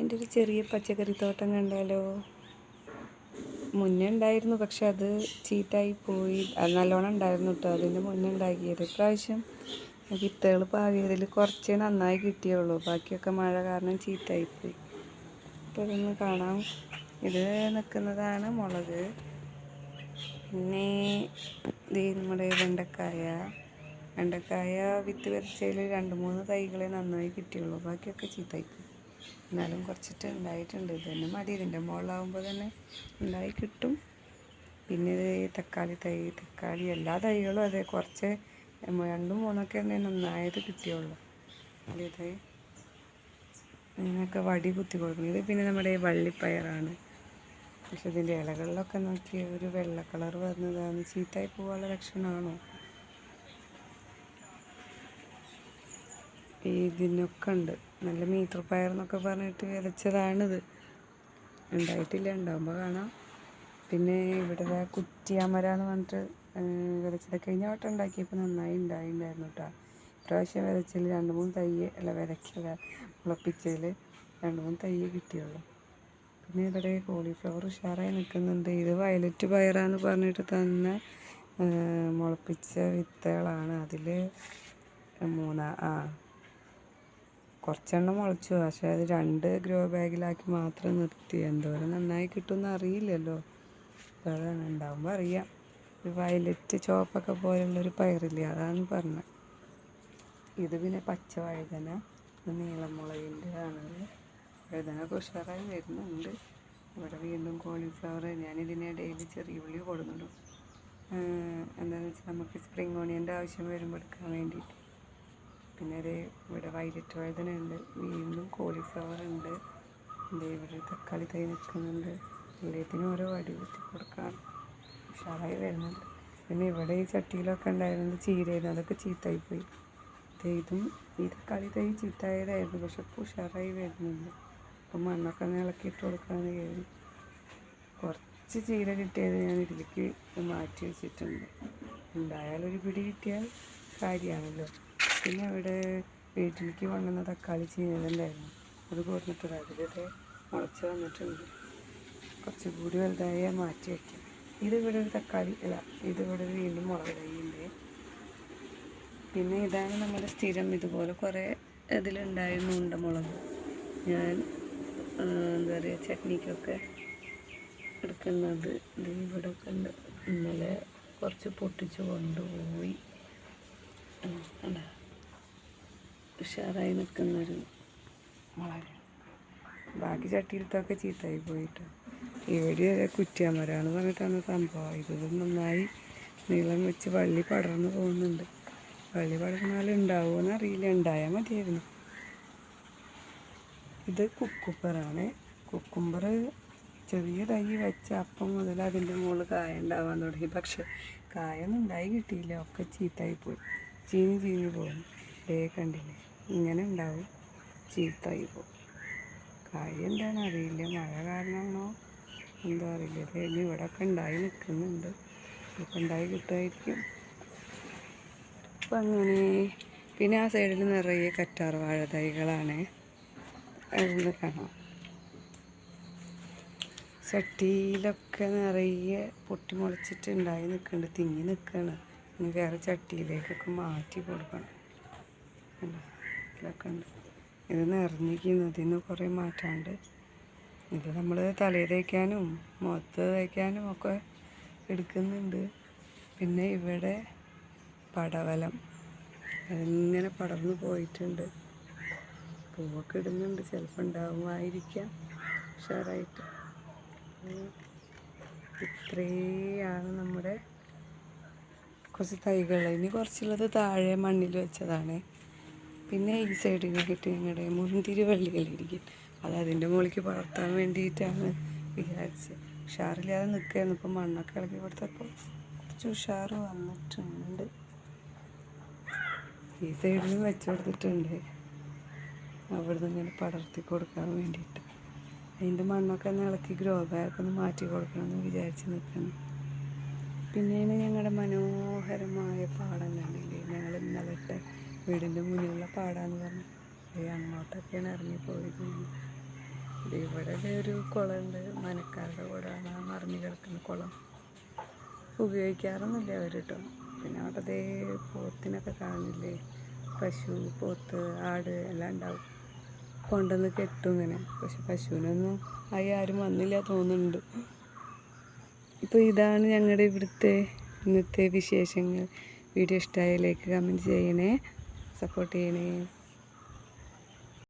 എന്റെ ഒരു ചെറിയ പച്ചക്കറി തോട്ടം കണ്ടാലോ? മുന്നേ ഉണ്ടായിരുന്നു പക്ഷെ അത് ചീത്തായി പോയി. അത് നല്ലോണം ഉണ്ടായിരുന്നു കേട്ടോ അതിന്റെ മുന്നേ ഉണ്ടാക്കിയത്. ഇപ്രാവശ്യം വിത്തുകൾ പാകിയതിൽ കുറച്ചേ നന്നായി കിട്ടിയുള്ളൂ. ബാക്കിയൊക്കെ മഴ കാരണം ചീത്തായി പോയി. അപ്പോൾ ഇതൊന്ന് കാണാം. ഇത് നിൽക്കുന്നതാണ് മുളക്. പിന്നെ ഇത് നമ്മുടെ വെണ്ടക്കായ. വെണ്ടക്കായ വിത്ത് വരച്ചതിൽ രണ്ട് മൂന്ന് തൈകളെ നന്നായി കിട്ടിയുള്ളൂ. ബാക്കിയൊക്കെ ചീത്തായിപ്പോയി എന്നാലും കുറച്ചിട്ട് ഉണ്ടായിട്ടുണ്ട്. ഇത് തന്നെ മതി. ഇതിന്റെ മുകളിലാവുമ്പോൾ തന്നെ ഉണ്ടായി കിട്ടും. പിന്നെ ഇത് തക്കാളി തൈ തക്കാളി എല്ലാ തൈകളും അതെ കുറച്ച് രണ്ടും മൂന്നൊക്കെ തന്നെ നന്നായത് കിട്ടിയുള്ളൂ. ഇത്. ഇതിനൊക്കെ വടി കുത്തി കൊടുക്കുന്നത് ഇത് പിന്നെ നമ്മുടെ വള്ളിപ്പയറാണ്. പക്ഷെ ഇതിന്റെ ഇലകളിലൊക്കെ നോക്കി ഒരു വെള്ള കളർ വന്നതാണ്. ചീത്തായി പോകാനുള്ള ലക്ഷണമാണോ? ഇതിനൊക്കെ ഉണ്ട് നല്ല മീറ്റർ പയർ എന്നൊക്കെ പറഞ്ഞിട്ട് വിതച്ചതാണിത്. ഉണ്ടായിട്ടില്ല. ഉണ്ടാകുമ്പോൾ കാണാം. പിന്നെ ഇവിടെ കുറ്റിയാമര എന്ന് പറഞ്ഞിട്ട് വിതച്ചത് കഴിഞ്ഞ വട്ടം ഉണ്ടാക്കിയപ്പോൾ നന്നായി ഉണ്ടായിണ്ടായിരുന്നു കേട്ടോ ഇപ്രാവശ്യം വിതച്ചതിൽ രണ്ട് മൂന്ന് തൈ അല്ല വിതയ്ക്കല മുളപ്പിച്ചതിൽ രണ്ട് മൂന്ന് തൈ കിട്ടിയുള്ളൂ. പിന്നെ ഇവിടെ കോളിഫ്ലവർ ഉഷാറായി നിൽക്കുന്നുണ്ട്. ഇത് വയലറ്റ് പയറാന്ന് പറഞ്ഞിട്ട് തന്നെ മുളപ്പിച്ച വിത്തുകളാണ്. അതിൽ മൂന്നാ ആ കുറച്ചെണ്ണം മുളച്ചു. പക്ഷെ അത് രണ്ട് ഗ്രോ ബാഗിലാക്കി മാത്രം നിർത്തി. എന്തോരം നന്നായി കിട്ടുമെന്ന് അറിയില്ലല്ലോ. അതാണ്. ഉണ്ടാകുമ്പോൾ അറിയാം. ഒരു വയലറ്റ് ചോപ്പൊക്കെ പോലുള്ളൊരു പയറില്ലേ? അതാണ് പറഞ്ഞത്. ഇത് പിന്നെ പച്ച വഴുതന ഇത് നീളമുളകിന്റെ ആണത് വഴുതനൊക്കെ ഉഷാറായി വരുന്നുണ്ട്. ഇവിടെ വീണ്ടും കോളിഫ്ലവർ. ഞാനിതിനിടയിൽ ചെറിയ ഉള്ളി കൊടുക്കുന്നുണ്ട് എന്താണെന്ന് വെച്ചാൽ നമുക്ക് സ്പ്രിങ് ഓണിയന്റെ ആവശ്യം വരുമ്പോൾ എടുക്കാൻ വേണ്ടിയിട്ട്. പിന്നെ അതേ ഇവിടെ വൈലറ്റ് വഴുതന ഉണ്ട് വീണ്ടും കോളിഫ്ലവർ ഉണ്ട് പിന്നെ ഇവിടെ തക്കാളി തൈ നിൽക്കുന്നുണ്ട്. എല്ലാത്തിനും ഓരോ വടി കുത്തി കൊടുക്കാൻ ഉഷാറായി വരുന്നുണ്ട്. പിന്നെ ഇവിടെ ഈ ചട്ടിയിലൊക്കെ ഉണ്ടായിരുന്നത് ചീരയായിരുന്നു അതൊക്കെ ചീത്തായിപ്പോയി ഇതും ഈ തക്കാളി തൈ ചീത്തായതായിരുന്നു പക്ഷെ ഇപ്പോൾ ഉഷാറായി വരുന്നുണ്ട്. അപ്പം മണ്ണൊക്കെ ഒന്ന് ഇളക്കിയിട്ട് കൊടുക്കാമെന്ന് കയറി കുറച്ച് ചീര കിട്ടിയത് ഞാൻ ഇതിലേക്ക് മാറ്റി വെച്ചിട്ടുണ്ട്. ഉണ്ടായാലൊരു പിടി കിട്ടിയാൽ കാര്യമാണല്ലോ. പിന്നെ ഇവിടെ വീട്ടിലേക്ക് കൊണ്ടുവന്ന തക്കാളി ചീനലുണ്ടായിരുന്നു. അത് കൊടുത്തിട്ട് അതിലത് മുളച്ച് വന്നിട്ടുണ്ട്. കുറച്ച് കൂടി വലുതായ മാറ്റി വയ്ക്കാം. ഇതിവിടെ ഒരു തക്കാളി അല്ല ഇതിവിടെ ഒരു വീണ്ടും മുളക് തൈയുണ്ട് പിന്നെ ഇതാണ് നമ്മുടെ സ്ഥിരം ഇതുപോലെ കുറേ ഇതിലുണ്ടായിരുന്നു ഉണ്ടമുളക് ഞാൻ എന്താ പറയുക ചട്നിക്കൊക്കെ എടുക്കുന്നത്. ഇത് ഇവിടെ ഒക്കെ ഉണ്ട്. ഇന്നലെ കുറച്ച് പൊട്ടിച്ച് കൊണ്ടുപോയി അല്ല ഉഷാറായി നിൽക്കുന്നൊരു മുളക് ബാക്കി ചട്ടിയിലത്തൊക്കെ ചീത്തായി പോയിട്ട്. ഇവിടെ കുറ്റിയാമരാണ് പറഞ്ഞിട്ടാണ് സംഭവം. ഇത് നന്നായി നീളം വെച്ച് വള്ളി പടർന്ന് പോകുന്നുണ്ട്. വള്ളി പടർന്നാൽ ഉണ്ടാവുമെന്ന് അറിയില്ല. ഉണ്ടായാൽ മതിയായിരുന്നു. ഇത് കുക്കുമ്പറാണ് കുക്കുമ്പർ ചെറിയ തൈ വെച്ച അപ്പം മുതൽ അതിന്റെ മുകളിൽ കായ ഉണ്ടാവാൻ തുടങ്ങി. പക്ഷെ കായൊന്നും ഉണ്ടായി കിട്ടിയില്ല. ഒക്കെ ചീത്തായി പോയി. ചീഞ്ഞ് ചീഞ്ഞ് പോകും ഡേ കണ്ടില്ലേ? ഇങ്ങനെ ഉണ്ടാവും. ചീത്തായി പോകും. കാര്യം എന്താണ്? അറിയില്ല. മഴ കാരണമാണോ? എന്തോ അറിയില്ല. ഇനി ഇവിടെ ഒക്കെ ഉണ്ടായി നിൽക്കുന്നുണ്ട്. ഇപ്പം ഉണ്ടായി കിട്ടുമായിരിക്കും. അപ്പം അങ്ങനെ പിന്നെ ആ സൈഡിൽ നിറയെ കറ്റാർ വാഴ തൈകളാണ് അതൊന്ന് കാണാം. ചട്ടിയിലൊക്കെ നിറയെ പൊട്ടി മുളച്ചിട്ട് ഉണ്ടായി നിൽക്കുന്നുണ്ട്. തിങ്ങി നിൽക്കുകയാണ്. ഇനി വേറെ ചട്ടിയിലേക്കൊക്കെ മാറ്റി കൊടുക്കണം? ഇതിലൊക്കെ ഉണ്ട് ഇത് നിറഞ്ഞിരിക്കുന്നതിൽ നിന്ന് കുറേ മാറ്റാണ്ട്. ഇത് നമ്മൾ തലയിൽ തേക്കാനും മുഖത്ത് തേക്കാനും ഒക്കെ എടുക്കുന്നുണ്ട്. പിന്നെ ഇവിടെ പടവലം. അതിങ്ങനെ പടർന്നു പോയിട്ടുണ്ട്. പൂവൊക്കെ ഇടുന്നുണ്ട്. ചിലപ്പോൾ ഉണ്ടാവുമായിരിക്കാം. ഉഷാറായിട്ട്. ഇത്രയാണ് നമ്മുടെ കുറച്ച് തൈകൾ. ഇനി കുറച്ചുള്ളത് താഴെ മണ്ണിൽ വെച്ചതാണ്. പിന്നെ ഈ സൈഡിൽ കിട്ടി ഞങ്ങളുടെ മുന്തിരി വള്ളികളിരിക്കും അത് അതിന്റെ മുകളിലേക്ക് വളർത്താൻ വേണ്ടിയിട്ടാണ് വിചാരിച്ചത്. ഉഷാറില്ലാതെ നിൽക്കുകയായിരുന്നു ഇപ്പം മണ്ണൊക്കെ ഇളക്കി കൊടുത്തപ്പോൾ. കുറച്ച് ഉഷാറ് വന്നിട്ടുണ്ട്. ഈ സൈഡിലും വെച്ച് കൊടുത്തിട്ടുണ്ട്. അവിടുന്ന് ഇങ്ങനെ പടർത്തി കൊടുക്കാൻ വേണ്ടിയിട്ട്. അതിന്റെ മണ്ണൊക്കെ ഒന്ന് ഇളക്കി ഗ്രോ ബാഗൊക്കെ ഒന്ന് മാറ്റി കൊടുക്കണമെന്ന് വിചാരിച്ച് നിൽക്കുന്നു പിന്നെയാണ് ഞങ്ങളുടെ മനോഹരമായ പാടം കണ്ടില്ലേ? ഞങ്ങൾ ഇന്നലത്തെ വീടിന്റെ മുന്നിലുള്ള പാടാന്ന് പറഞ്ഞു. അങ്ങോട്ടൊക്കെയാണ് ഇറങ്ങി പോയത് ഞങ്ങൾ. ഇവിടെ ഒരു കുളമുണ്ട്. മനക്കാരുടെ കുളമാണ് ആ മറിഞ്ഞ് കിടക്കുന്ന കുളം. ഉപയോഗിക്കാറൊന്നുമില്ല അവർ കേട്ടോ പിന്നെ അവിടെ ദേ പോത്തിനൊക്കെ കാണില്ലേ പശു പോത്ത് ആട് എല്ലാം ഉണ്ടാവും. കൊണ്ടുവന്ന് കെട്ടും ഇങ്ങനെ. പക്ഷെ പശുവിനൊന്നും ആയി ആരും വന്നില്ല തോന്നുന്നുണ്ട്. ഇപ്പോൾ ഇതാണ് ഞങ്ങളുടെ ഇവിടുത്തെ ഇന്നത്തെ വിശേഷങ്ങൾ. വീഡിയോ ഇഷ്ടമായ ലൈക്ക് കമന്റ് ചെയ്യണേ. സപ്പോർട്ട് ചെയ്യണേ.